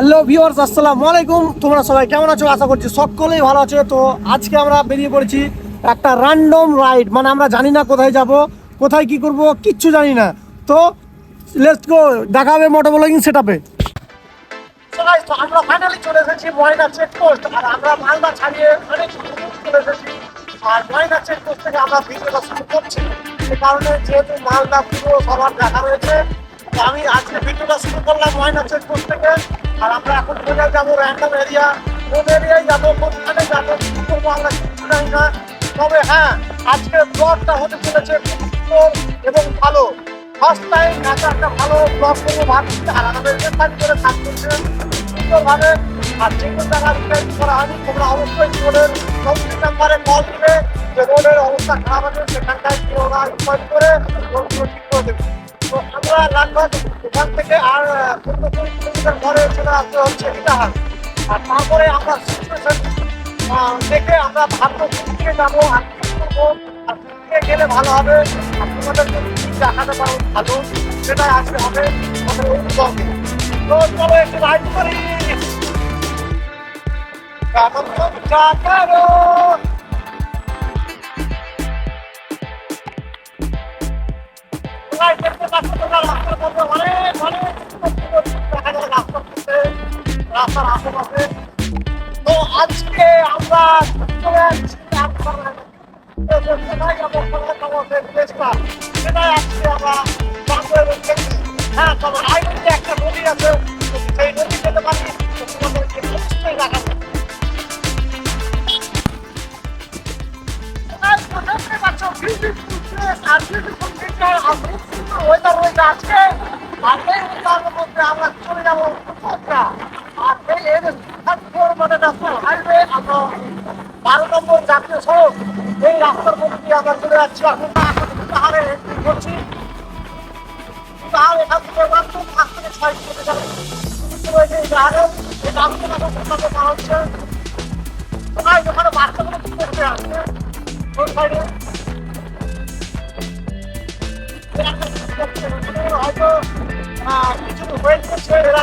Hello viewers, আসসালামু আলাইকুম। তোমরা সবাই কেমন আছো? আশা করছি সকলেই ভালো আছো। তো আজকে আমরা বেরিয়ে পড়েছি একটা র্যান্ডম রাইড মানে আমরা জানি না কোথায় যাব, কোথায় কি করব, কিচ্ছু জানি না। তো লেটস গো দেখা হবে মোটো ব্লগিং সেটআপে তো আমরা চলে এসেছি ময়না ছাড়িয়ে আর ময়না আমরা ভিডিওটা শুরু করছি। সে কারণে যেহেতু পুরো সবার দেখা রয়েছে আমি আজকে ভিডিওটা শুরু করলাম ময়না চেকপোস্ট থেকে। আর আমরা এখন কোথায় যাব র্যান্ডম এরিয়া কোন এরিয়ায় যাব, কোনখানে যাব, কি করব আমরা জানি না। তবে হ্যাঁ আজকে ব্লগটা হতে চলেছে খুব সুন্দর এবং ভালো। ফার্স্ট টাইম এত একটা ভালো ব্লগ করব ভাবছি আমাদের কাজ করে কাজ করছে। সুন্দরভাবে। আর যে কোনো জায়গা রিপেয়ারিং করা হয়নি, তোমরা অবশ্যই রোডের চব্বিশ নাম্বারে কল দিবে। যে রোডের অবস্থা খারাপ আছে, সেখানটায় কি ওরা রিপোর্ট করে ঠিক করে দেবে। তো আমরা লাগভাগ এখান থেকে আর পনেরো কিলোমিটার পরে চলে আসতে হচ্ছে ইটাহার আর তারপরে আমরা সিচুয়েশন দেখে আমরা ভাববো দিকে যাব, আর কি করব, আর কোন গেলে ভালো হবে, আর তোমাদের দেখাতে পারো ভালো, সেটাই আসতে হবে আমাদের ওই তো চলো একটু রাইড করি। করো তোমরা দেখতে পাচ্ছ তোমরা রাস্তার মধ্যে অনেক অনেক। রাস্তার আশেপাশে। তো আজকে আমরা চলে আজকে তবে আইডিতে একটা নদী আছে, সেই নদী যেতে পারি। তোমাদেরকে অবশ্যই দেখাবো। আমরা চলে যাব আর এই মানে ন্যাশনাল হাইওয়ে আমরা বারো নম্বর জাতীয় সড়ক, এই রাস্তার মধ্যে দিয়ে আমরা চলে যাচ্ছি। এখন পাহাড়ে করছি পাহাড় এখান থেকে মাত্র পাঁচ থেকে ছয় কিলোমিটার। রাস্তা হচ্ছে? কোথায়? ওখানে বাচ্চাগুলো কি করতে আসছে? ওই হয়তো কিছু করছে এরা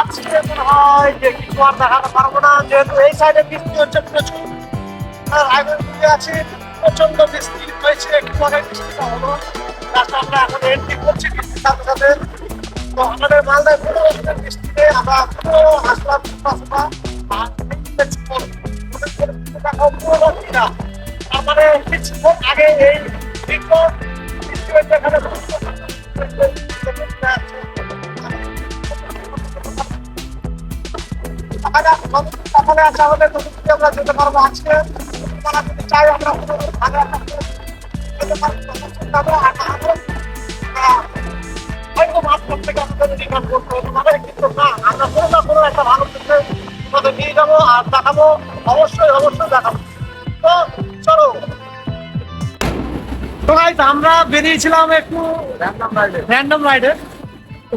আজকে হয় যে কিছু আর দেখাতে পারব না যেহেতু এই সাইডে বৃষ্টি হচ্ছে প্রচুর আর দিকে আছে প্রচণ্ড বৃষ্টি হয়েছে একটু আগে বৃষ্টিটা হলো আমরা এখন এন্ট্রি করছি বৃষ্টির সাথে সাথে তো আমাদের মালদায় কোনো আমরা পুরো আসলাম রাস্তা আর না মানে কিছুক্ষণ আগে এই আসা হলে আমরা যেতে পারব আজকে। যদি চাই আমরা কোনো ভালো একটা যেতে পারব ততক্ষণ যাব আর না হয়তো মাঝখান থেকে আমাদের রিটার্ন করতে পারে কিন্তু না আমরা কোনো না কোনো একটা ভালো কিছু তোমাদের নিয়ে যাব আর দেখাবো। অবশ্যই অবশ্যই দেখাবো। তো চলো। তো আমরা বেরিয়েছিলাম একটু র্যান্ডম রাইডে র্যান্ডম রাইডে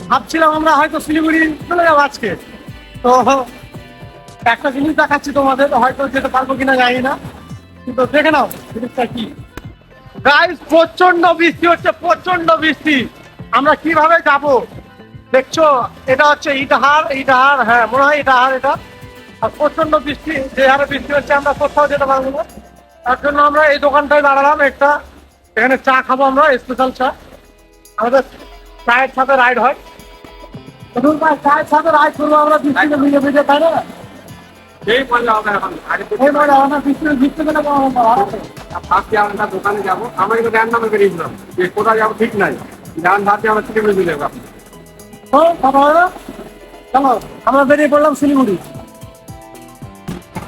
ভাবছিলাম আমরা হয়তো শিলিগুড়ি চলে যাব আজকে। তো একটা জিনিস দেখাচ্ছি তোমাদের, হয়তো যেতে পারব কিনা জানি না। কিন্তু দেখে নাও, জিনিসটা কি। গাইস প্রচণ্ড বৃষ্টি হচ্ছে প্রচণ্ড বৃষ্টি। আমরা কীভাবে যাব? দেখছ, এটা হচ্ছে ইটাহার ইটাহার হ্যাঁ মনে হয় ইটাহার এটা। আর প্রচণ্ড বৃষ্টি, যে হারে বৃষ্টি হচ্ছে, আমরা কোথাও যেতে পারব না। তার জন্য আমরা এই দোকানটায় দাঁড়ালাম একটা। এখানে চা খাব আমরা স্পেশাল চা। আমাদের চায়ের সাথে রাইড হয়। চায়ের সাথে রাইড করব আমরা, বৃষ্টিতে ভিজে ভিজে, তাই না? সেই মজা হবে এখন। আগে এই আমরা দোকানে যাব। আমরা কিন্তু র্যান্ডমে বেরিয়েছিলাম যে কোথায় যাব ঠিক নাই। ভাবছি আমরা শিলিগুড়ি চলে যাব। তো কথা চলো আমরা বেরিয়ে পড়লাম শিলিগুড়ি।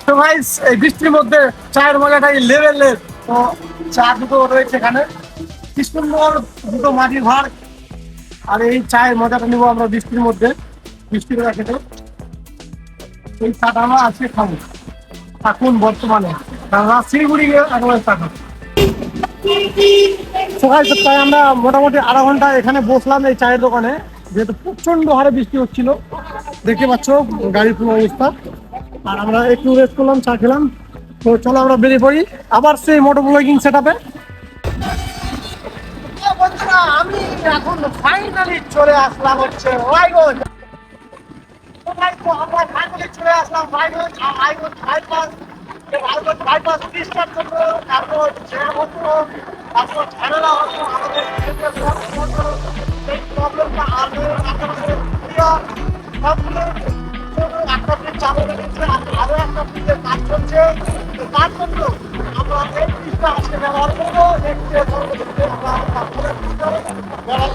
তো ভাই এই বৃষ্টির মধ্যে চায়ের মজাটাই লেভেলের তো চা দুটো রয়েছে এখানে। কি সুন্দর দুটো মাটির ঘর আর এই চায়ের মজাটা নিবো আমরা বৃষ্টির মধ্যে। বৃষ্টির খেতে এই চাটা আজকে খাব এখন বর্তমানে। শিলিগুড়ি একেবারে চা সকাল তাই আমরা মোটামুটি আধা ঘণ্টা এখানে বসলাম এই চায়ের দোকানে। যেহেতু প্রচণ্ড হারে বৃষ্টি হচ্ছিল। দেখতে পাচ্ছ গাড়ির পুরো অবস্থা। আর আমরা একটু রেস্ট করলাম, চা খেলাম। তো চলো আমরা বেরিয়ে পড়ি। আবার সেই মোটো ব্লগিং সেট আপে আমি এখন ফাইনালি চলে আসলাম হচ্ছে আমরা ফাইনালি চলে আসলাম রায়গঞ্জ আর রায়গঞ্জ বাইপাস এই রায়গঞ্জ বাইপাস প্রতিষ্ঠার জন্য তারপর ছেড়ে হতো তারপর ঝামেলা হতো আমাদের। সেই প্রবলেমটা আমাদের আশেপাশে clear, একটা ব্রিজ এই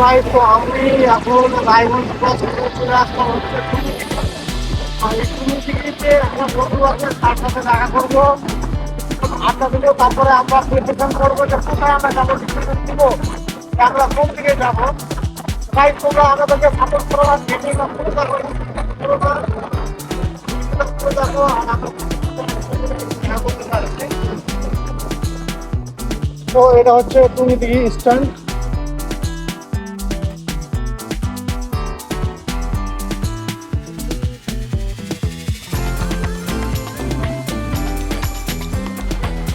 ভাই তো আমি, এখন রায়গঞ্জ চলে হচ্ছে। একটা বন্ধু আছে, তার সাথে দেখা করব। তারপরে আমরা প্রিপারেশন করব যে কোথায় আমরা যাব ডিসিশন দিব আমরা কোন দিকে যাব? ভাই তোমরা আমাদেরকে সাপোর্ট করো আর। তো এটা হচ্ছে টুনি দিঘি স্ট্যান্ড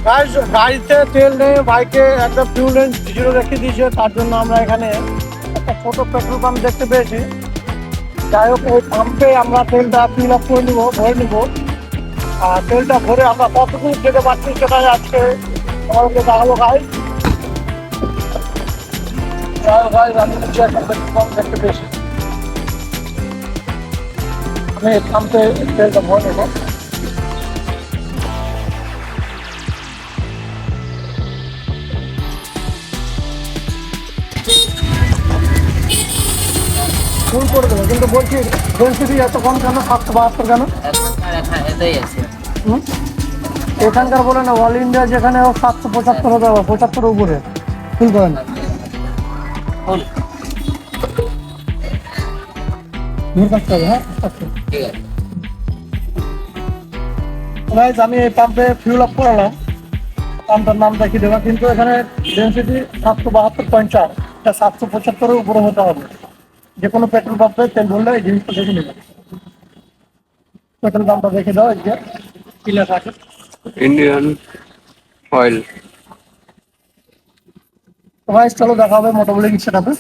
গাড়িতে তেল নেই বাইকে একটা ফিউলেন্স জিরো রেখে দিয়েছে, তার জন্য আমরা এখানে একটা ছোট পেট্রোল পাম্প দেখতে পেয়েছি। যাই হোক ওই পাম্পে আমরা তেলটা ফিল আপ করে নিবো, ভরে নিবো। আর তেলটা ভরে আমরা কতটুকু যেতে পারছি সেটাই আজকে আমাদেরকে দেখাবো গাই দেখতে পেয়েছি। আমি পাম্পে তেলটা ভরে নেব। করে দেবো কিন্তু বলছি ডেন্সিটি এত কম কেন সাতশো বাহাত্তর কেন? এখনকার বলে না অল ইন্ডিয়া যেখানে সাতশো পঁচাত্তর হতে হবে পঁচাত্তর উপরে। করেন। হ্যাঁ? ঠিক Guys, আমি এই পাম্পে ফিউল আপ করালাম। পাম্পটার নাম দেখিয়ে দেবো কিন্তু এখানে ডেন্সিটি সাতশো বাহাত্তর পয়েন্ট চার। এটা সাতশো পঁচাত্তরের উপরে হতে হবে। যে কোনো পেট্রোল পাম্পে তেল ভরলে এই জিনিসটা দেখে নেবে। পেট্রোল পাম্পটা দেখে দাও এই যে ক্লিয়ার থাকে। ইন্ডিয়ান অয়েল তো ভাই চলো দেখা হবে মোটামুটি সেটাতে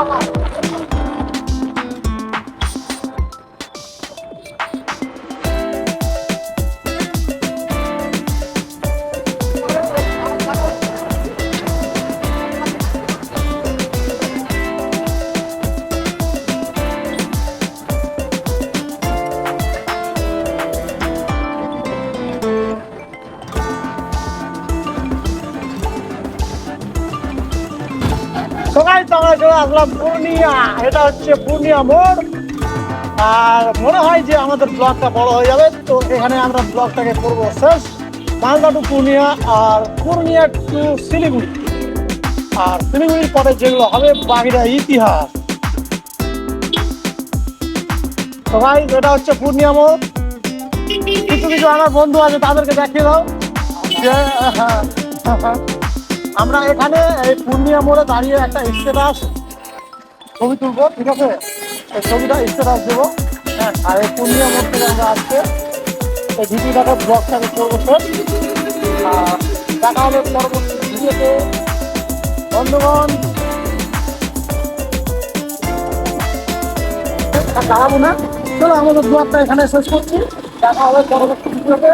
সবাই তো আমরা চলে আসলাম পূর্ণিয়া। এটা হচ্ছে পূর্ণিয়া মোড়। আর মনে হয় যে আমাদের ব্লগটা বড় হয়ে যাবে, তো এখানে আমরা ব্লগটাকে করব শেষ। মালদা টু পূর্ণিয়া আর পূর্ণিয়া টু শিলিগুড়ি। আর শিলিগুড়ির পরে যেগুলো হবে, বাকিটা ইতিহাস। তো ভাই, এটা হচ্ছে পূর্ণিয়া মোড়। কিছু কিছু আমার বন্ধু আছে, তাদেরকে দেখিয়ে দাও। যে আমরা এখানে এই পূর্ণিয়া মোড়ে দাঁড়িয়ে একটা স্টেটাস ছবি তুলবো, ঠিক আছে? এই ছবিটা স্টেটাস দেবো। হ্যাঁ আর এই পূর্ণিয়া মোড় থেকে আমরা আজকে এই ভিডিওটাকে ব্লগটাকে করব স্যার দেখা হবে পরবর্তী ভিডিওতে। বন্ধুগণ দাঁড়াবো না। চলো, আমাদের ব্লগটা এখানে শেষ করছি। দেখা হবে পরবর্তী ভিডিওতে।